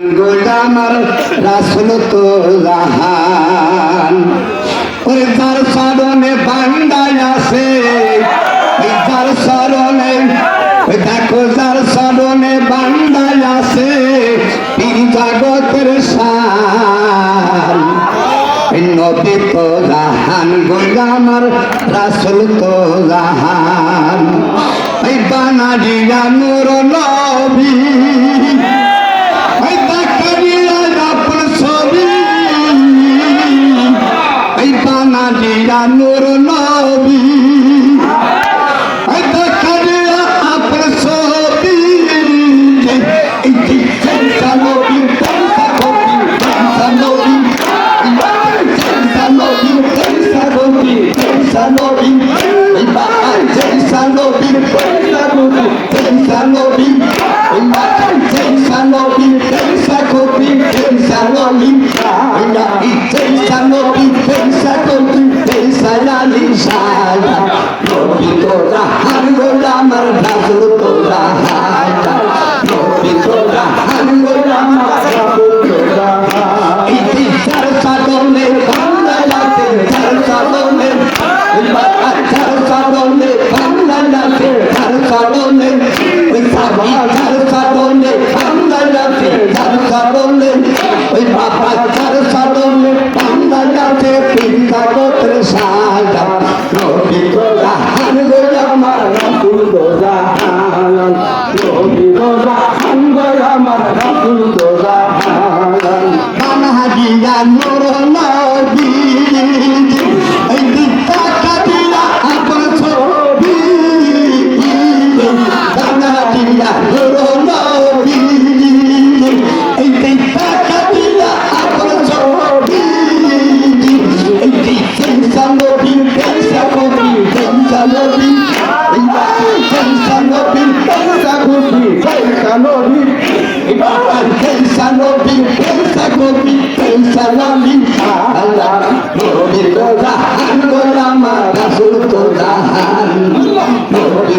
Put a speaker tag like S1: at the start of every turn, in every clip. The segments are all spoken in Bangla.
S1: গোলামার রাসুল তো জাহান। ওই যার স্মরণে বান্দায় আছে ওই যার দেখো যার স্মরণে বান্দায় আছে পীর জগতের সার। নবী তো জাহান গোলামার রাসুল তো জাহান। ওই বানাজিয়া নবী বানালিয়া নূর নবী। এই দেখারিয়া আপনার ছবি এই চেষ্টা নবী চেষ্টা নবী চেষ্টা নবী। চেষ্টা নবী চেষ্টা নবী চেষ্টা নবী। এই বাবা চেষ্টা নবী চেষ্টা নবী। নবী তোরা হার গোলামার রাসূল তোরা নবী তোরা হার গোলামার রাসূল তোরা এই চার সাদনে বাংলাতে চার সাদনে চার সাদনে বাংলাতে চার সাদনে ওই সাবা চার তোরা গোলামার রাসূল পেশা নবী নবীর হান গোলামা রাসূল তোরা হান নবী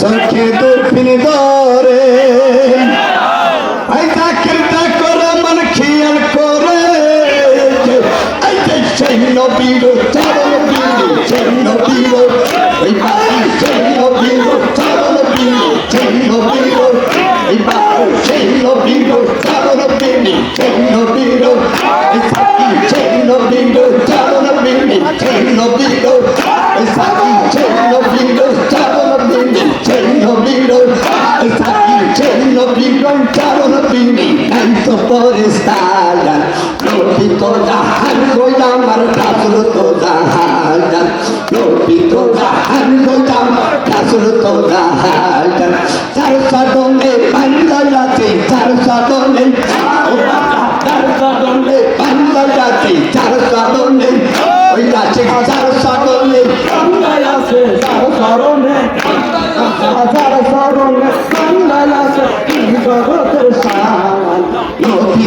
S1: চোখে দূরবিন ধরে। আইতা কিরতা করে মন খেয়াল করে। আইতে সেই নবীর চরণ বিন্দু, সেই নবীর ওই বাড়ি সেই নবীর চরণ বিন্দু, সেই নবীর ওই বাড়ি সেই নবীর চরণ বিন্দু, সেই নবীর halo, I thought you chain of being run down on a beanie, and the body style. Lopito da hango ya marasuro to da hada. Lopito da hango ya marasuro to da hada. Sarsa dole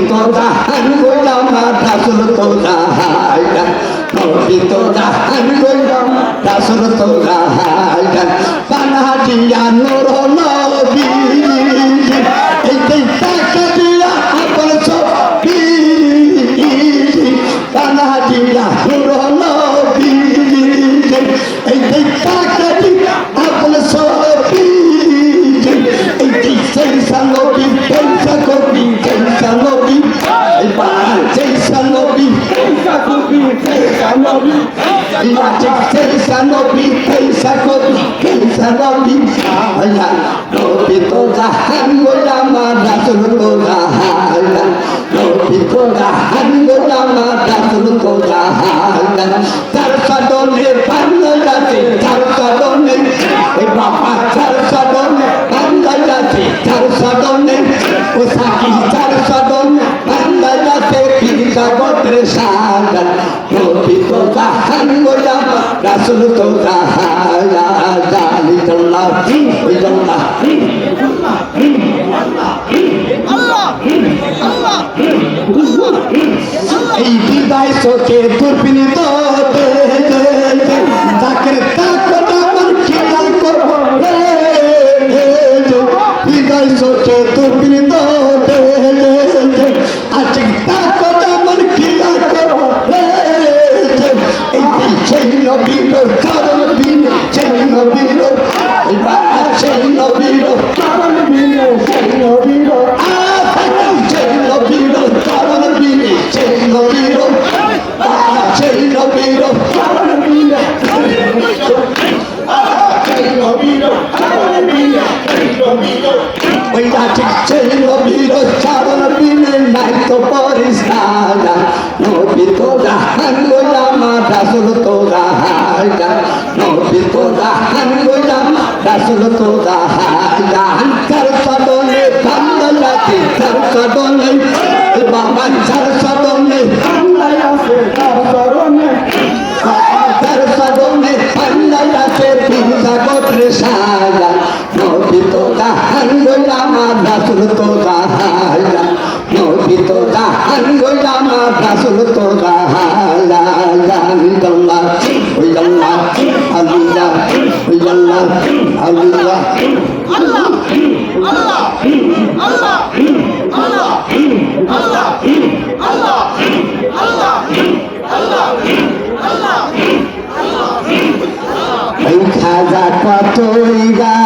S1: নবী তো জাহান গই আমার রাসূল তো জাহান নবী তো জাহান গই আমার রাসূল তো জাহান পানাহাটিয়া নূর এই আছে সেই সালোবি সেই সাকবি সেই সালোবি আয়া নবী তো জাহান গোলামা রাসূল তো জাহান নবী তো জাহান গোলামা রাসূল তো জাহান তার সাদনে পান্না যাতে তার সাদনে ওই বাবা তার সাদনে পান্না যাতে তার সাদনে ও সাকি তার সাদনে পান্না যাতে পিতা গোত্রে নবী তো রাসূল তো নাই তো পরিস্কার নবী তো জাহান গোলামা রাসুল তো জাহান নবী তো জাহান গোলামা রাসুল তো জাহান তার সদনে কান্দলাতে তার সদনে, বাবা তার সদনে কান্দলাতে রাসুল ওই কতই গাইব